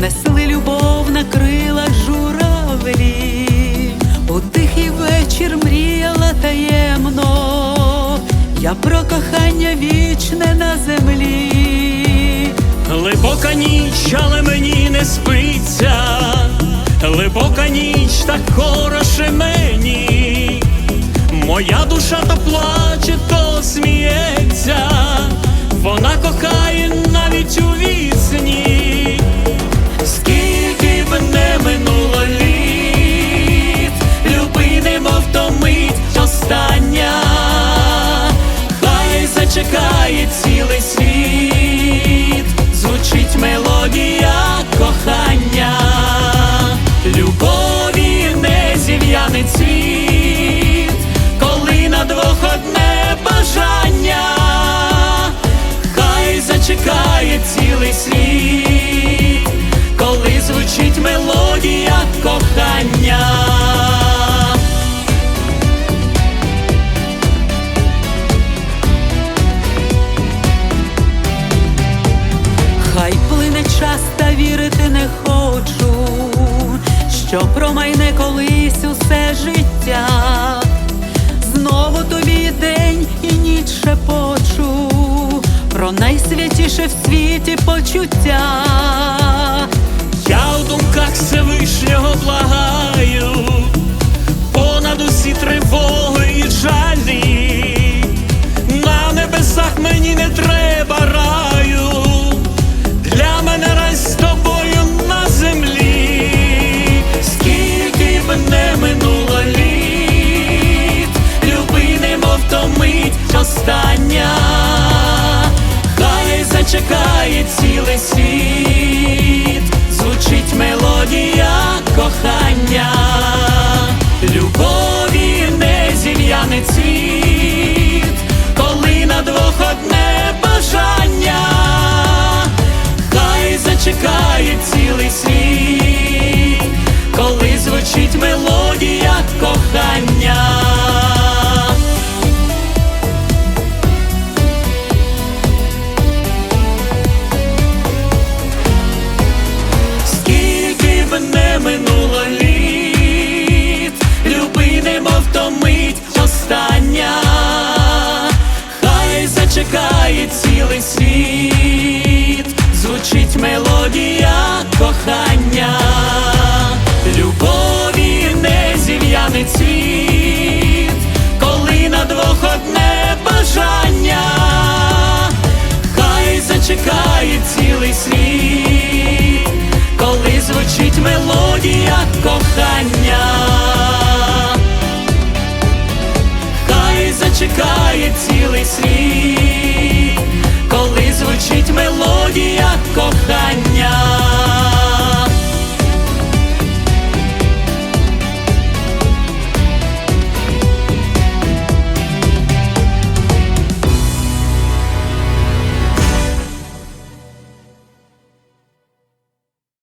несли любов на крилах журавлі, у тихий вечір мріяла таємно, я про кохання вічне на землі, глибока ніч, але мені не спиться, глибока ніч так хороше мені, моя душа то плаче, то сміється, вона кохає навіть у вісні. Час та вірити не хочу, що промайне колись усе життя. Знову тобі день і ніч шепочу про найсвятіше в світі почуття. Я у думках Всевишнього благаю, кохання. Скільки б не минуло літ, люби, немов то мить остання, хай зачекає цілий світ, мелодія кохання, хай зачекає цілий світ, коли звучить мелодія кохання.